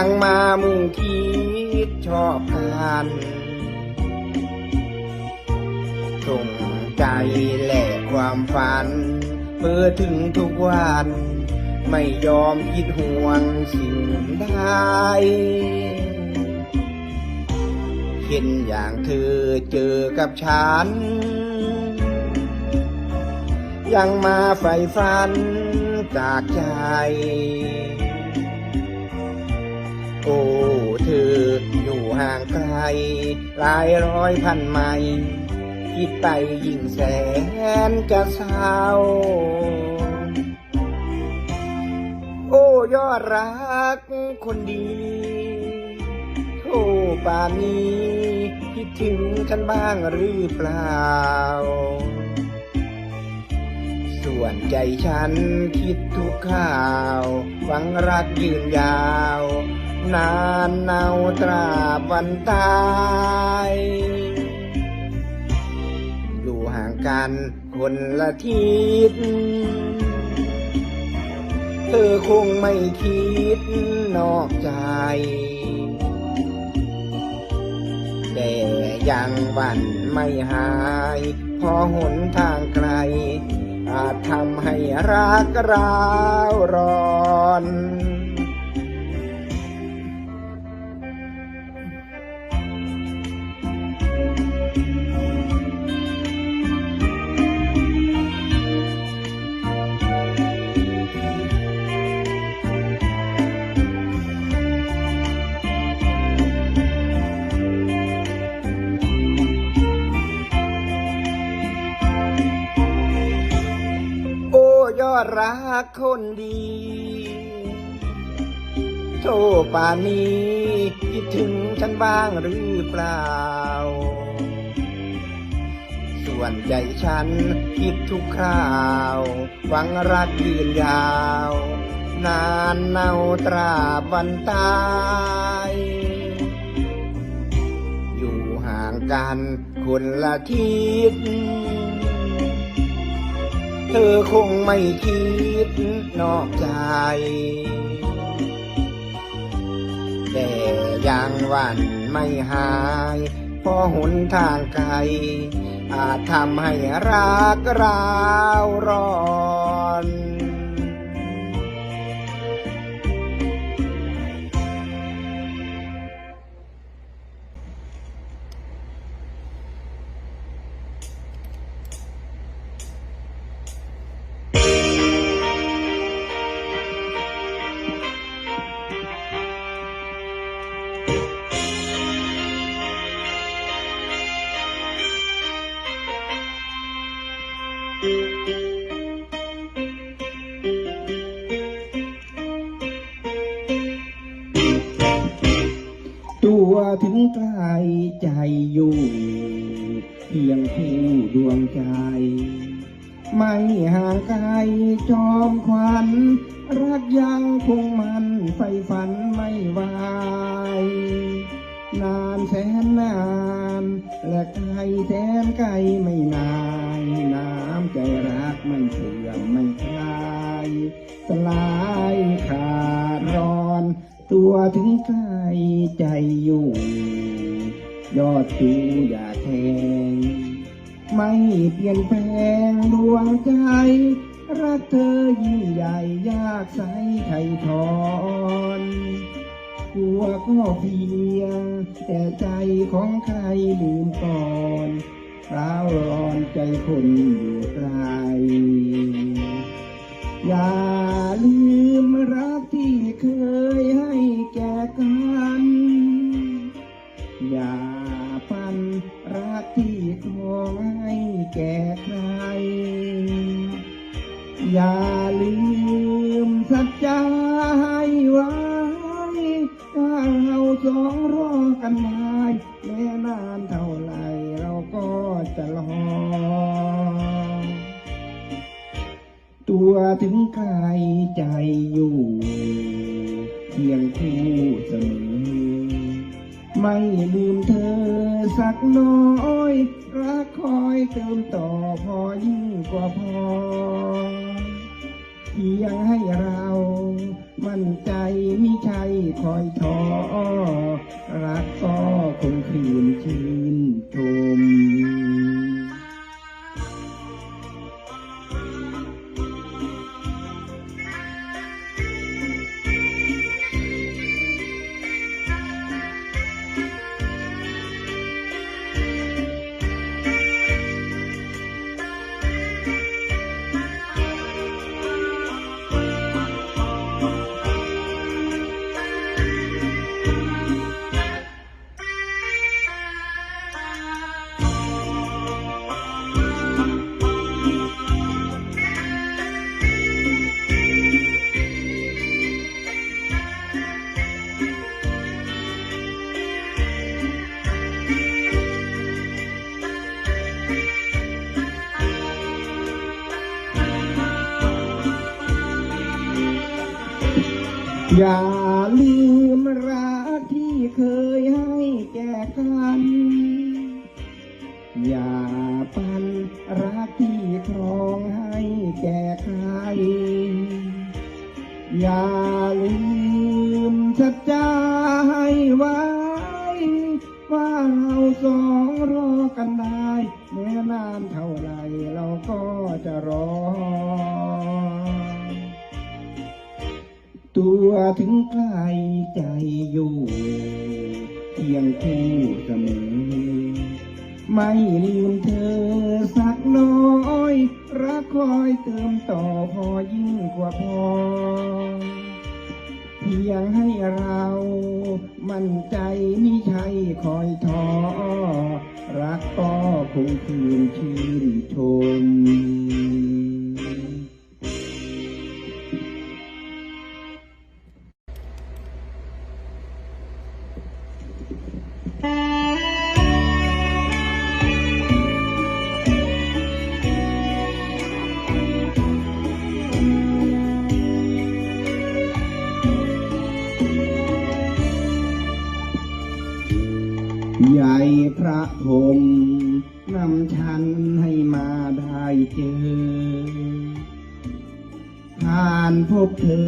ยังมามุ่งคิดชอบกันส่งใจแหลกความฝัน เพื่อถึงทุกวัน ไม่ยอมคิดห่วงสิ่งใดเห็นอย่างเธอเจอกับฉัน ยังมาใฝ่ฝันจากใจ โอ้เธออยู่ห่างไกล หลายร้อยพันไมล์คิดไปยิ่งแสนจะเศร้า โอ้ยอดรักคนดีโอ้ป่านนี้คิดถึงฉันบ้างหรือเปล่า ส่วนใจฉันคิดทุกข่าว หวังรักยืนยาว นานเนาตราบวันตาย อยู่ห่างกันคนละทิศเธอคงไม่คิดนอกใจ แต่ยังวันไม่หาย พอหนทางไกล อาจทำให้รักร้าวร้อน กคนดี โทป่านนี้คิดถึงฉันบ้างหรือเปล่า ส่วนใจฉันคิดทุกคราว หวังรักยืนยาว นานเนาตราบันตายอยู่ห่างกันคนละทิศ เธอคงไม่คิดนอกใจ แต่ยังวันไม่หายเพอหนทางไกล อาจทำให้รักราวร้อ อมไม่คลายสลายขาดร้อน ตัวถึงไกลใจอยู่ ยอดชูอยากแทง ไม่เปลี่ยนแปลงดวงใจ รักเธอยิ่งใหญ่ยากใสไถ่ถอนกลัวก็เพียง แต่ใจของใครลืมก่อน ร้าวร้อนใจคนอยู่ไกลอย่าลืมรักที่เคยให้แก่กัน อย่าปันรักที่ครองให้แก่ใคร อย่าลืมสัจจาให้ไว้ถ้าเราสองร้องกันได้ ก็จะรอตัวถึงไกลใจอยู่เคียงคู่เสมอ ไม่ลืมเธอสักน้อยรักคอยเติมต่อพอยิ่งกว่าพอ เพียงให้เรามั่นใจมิใช่คอยท้อรักก็คงคืน อ ตัวถึงใกล้ใจอยู่เคียงคู่เสมอ ไม่ลืมเธอสักน้อย รักคอยเติมต่อพอยิ่งกว่าพอ เพียงให้เรามั่นใจมิใช่คอยท้อรักก็คงคืนชื่นชม พรมนำฉันให้มาได้เจอผ่านพบเธอ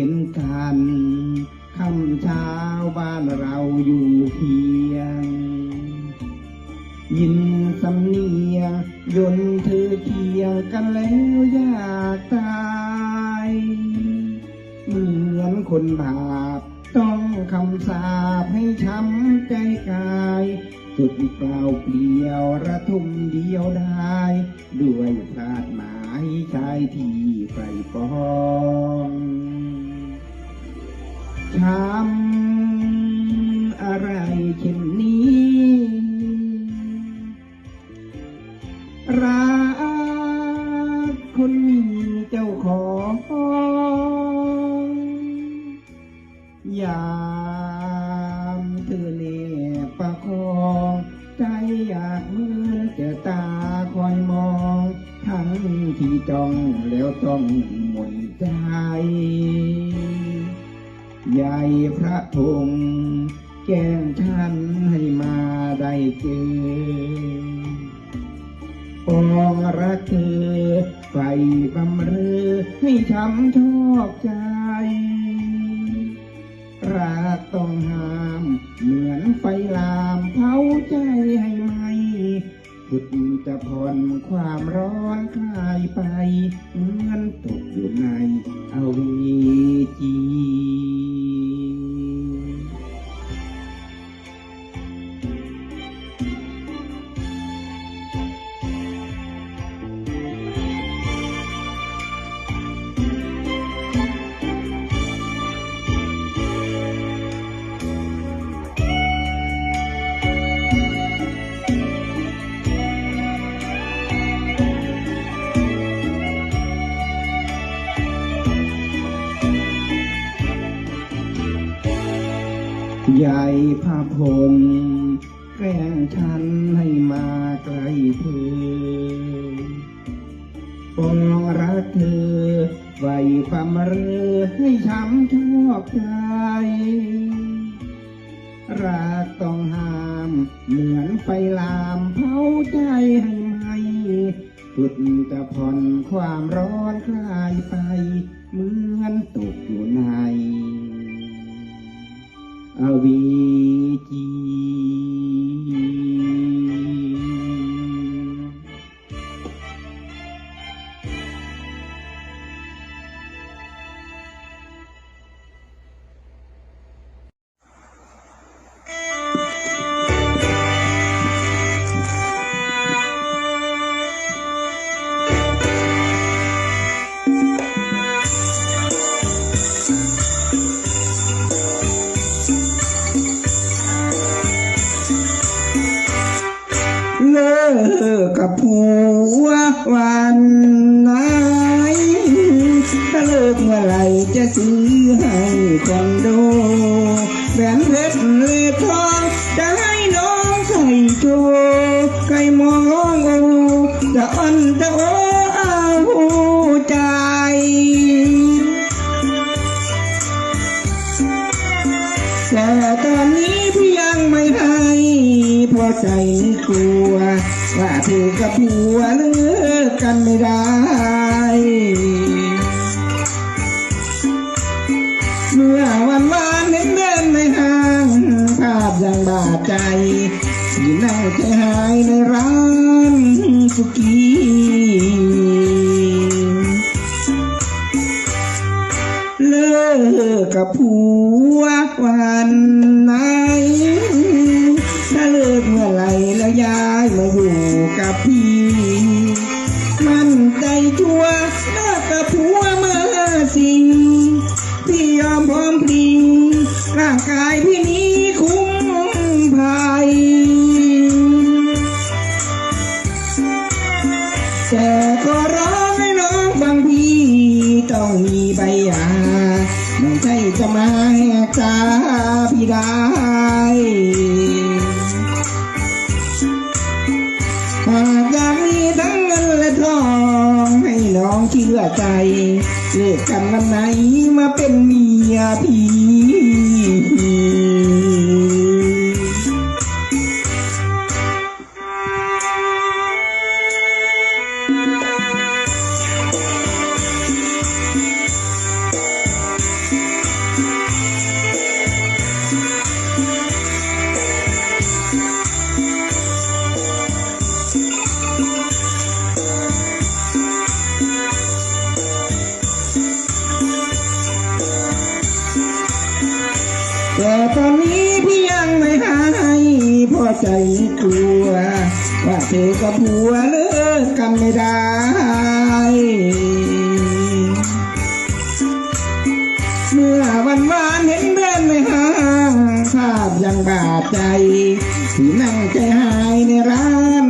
เห็นกันคำเช้าบ้านเราอยู่เพียง ยินสำเนียยนเธอเคียงกันแล้วอยากตายเหมือนคนบาปต้องคำสาปให้ช้ำใจกายสุดเปล่าเปลี่ยวระทมเดียวได้ ด้วยพลาดหมายชายที่ไฟปองำอะไรเช่นนี้ รักคนมีเจ้าของ ยามเธอเนบประคองใจอยากเมื่อจะตาคอยมอง ทั้งที่จ้องแล้วต้อง จะผ่อนความร้อนคลายไป เหมือนตกอยู่ในอเวจี แกล้งฉันให้มาใกล้เธอปองรักเธอไว้ความเรือให้ช้ำชอบใจ รักต้องห้าม เหมือนไฟลามเผาใจให้ไหมสุดจะผ่อนความร้อนคลายไป เหมือนตกอยู่ในอวีจี ใจกลัว ว่าเธอกับผัวเลิกกันไม่ได้ เมื่อวันวานเห็นเดินในห้างภาพยังบาดใจที่นั่งใจหายในร้านสุกี้เลิกกับผัววัน ใจทัวร์เลิกกับผัว วันไหนมาเป็นเมียพี่ังบาดใจที่นั่งใจหายในร้าน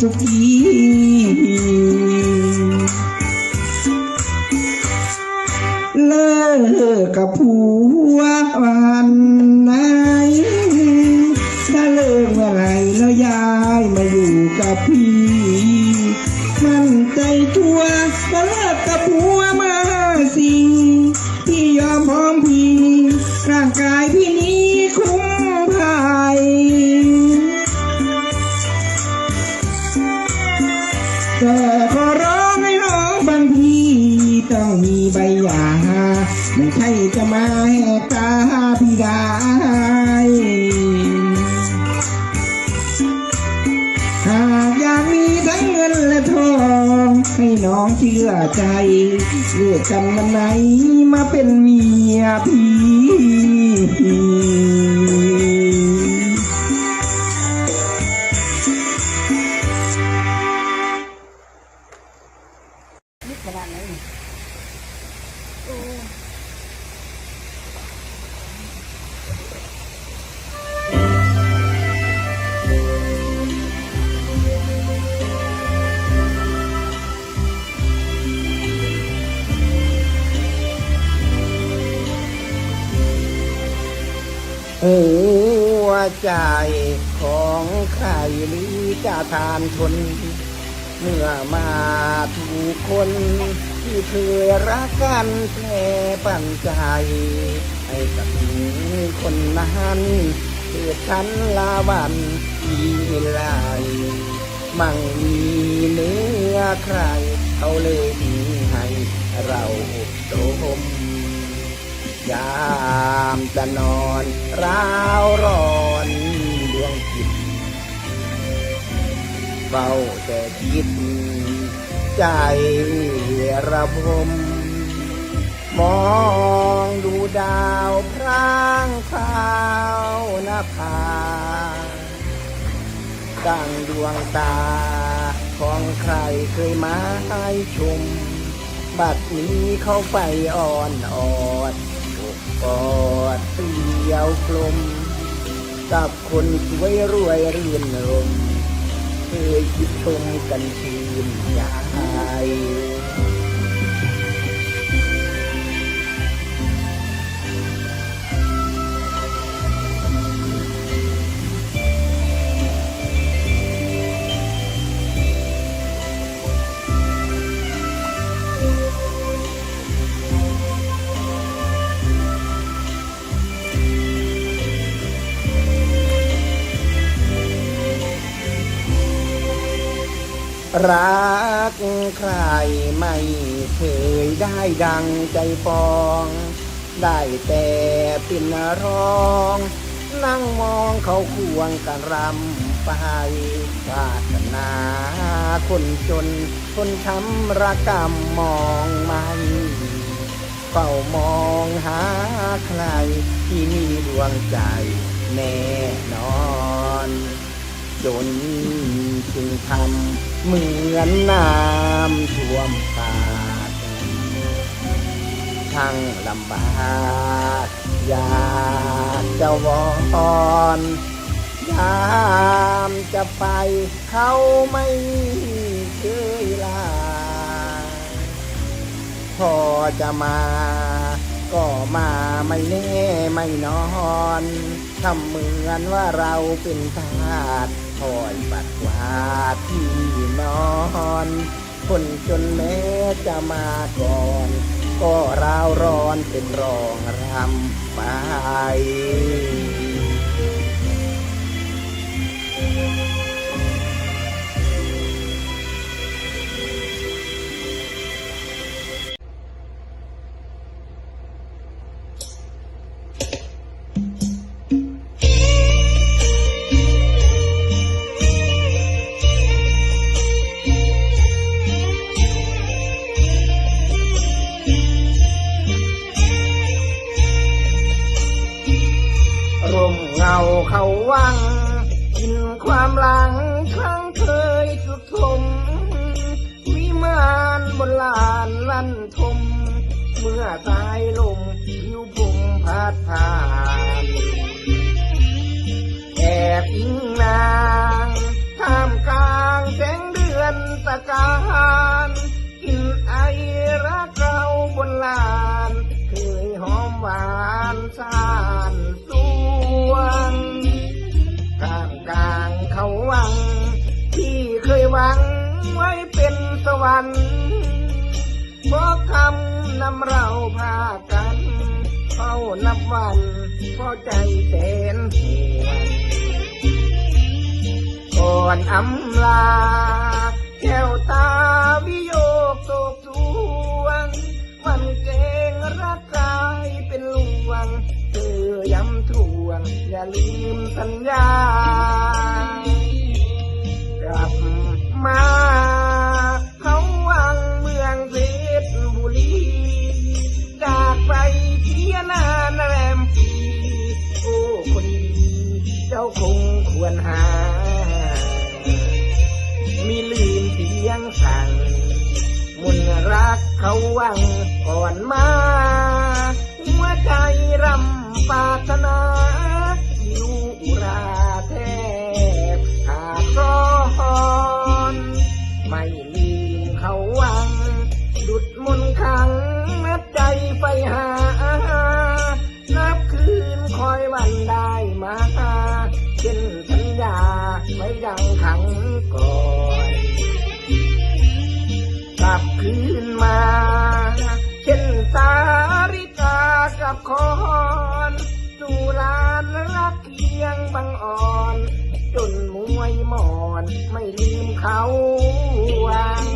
สุกี้เลิกกับผั จะมาแหกตาพี่ได้หากอยากมีทั้งเงินและทอง ให้น้องเชื่อใจเลือกกันวันไหนมาเป็นเมียพี่ เออใจของใครหรือจะทานทน เมื่อมาถูกคนที่เคยรักกันแปรปั่นใจให้กับคนนั้นเกิดฉันลาวันทีไรมั่งมีเนื้อใครเขาเลยมีให้เราอบรม ยามจะนอนร้าวร้อนดวงจิตเฝ้าแต่คิด ใจระบมมองดูดาวพร่างพราวหน้าผาดังดวงตาของใครเคยมาให้ชม บัดนี้เขาไปอ่อนออด กอดเปี่ยวกลม กับคนสวยรวยเรื่นรมเคยคิดชมกันชื่นใจ รักใครไม่เคยได้ดังใจปอง ได้แต่เป็นร้อง นั่งมองเขาควงกันรำไปวาสนาคนจน คนช้ำระกำมองไม่เฝ้ามองหาใครที่มีดวงใจแน่นอน จนจึงทำ เหมือนน้ำท่วมปากทั้งลำบากอยากจะวอนยามจะไปเขาไม่เคยลา พอจะมา ก็มาไม่แน่ไม่นอน ทำเหมือนว่าเราเป็นทาสคอยปัดกวาดที่นอน คนจนแม้จะมาก่อน ก็ราวร้อนเป็นรองรำไป นลานลั่นทม เมื่อสายลมผิวพุงพัดผ่านแอบอิงนางท่ามกลางแสงเดือนตะการกินไอรักเราบนลานเคยหอมหวานสานสวงท่ามกลางเขาวัง ที่เคยหวังไว้เป็นสวรรค์ เพราะคำนำเราพากันเฝ้านับวันเพราะใจแสนห่วงก่อนอำลาแก้วตาวิโยกโศกสวง มันเกงรักกายเป็นลวงเธอย้ำทวง อย่าลืมสัญญากลับมาเขาวังเมืองเพชรบุรีจากไปเทียนานแรมปีโอ้คนดีเจ้าคงควรหา มีลืมเสียงสั่งมุนรักเขาวังก่อนมา หัวใจรำปาถนา ละคอนสู่ลานรักเคียงบังอ่อน จนมวยหมอนไม่ลืมเขาวัง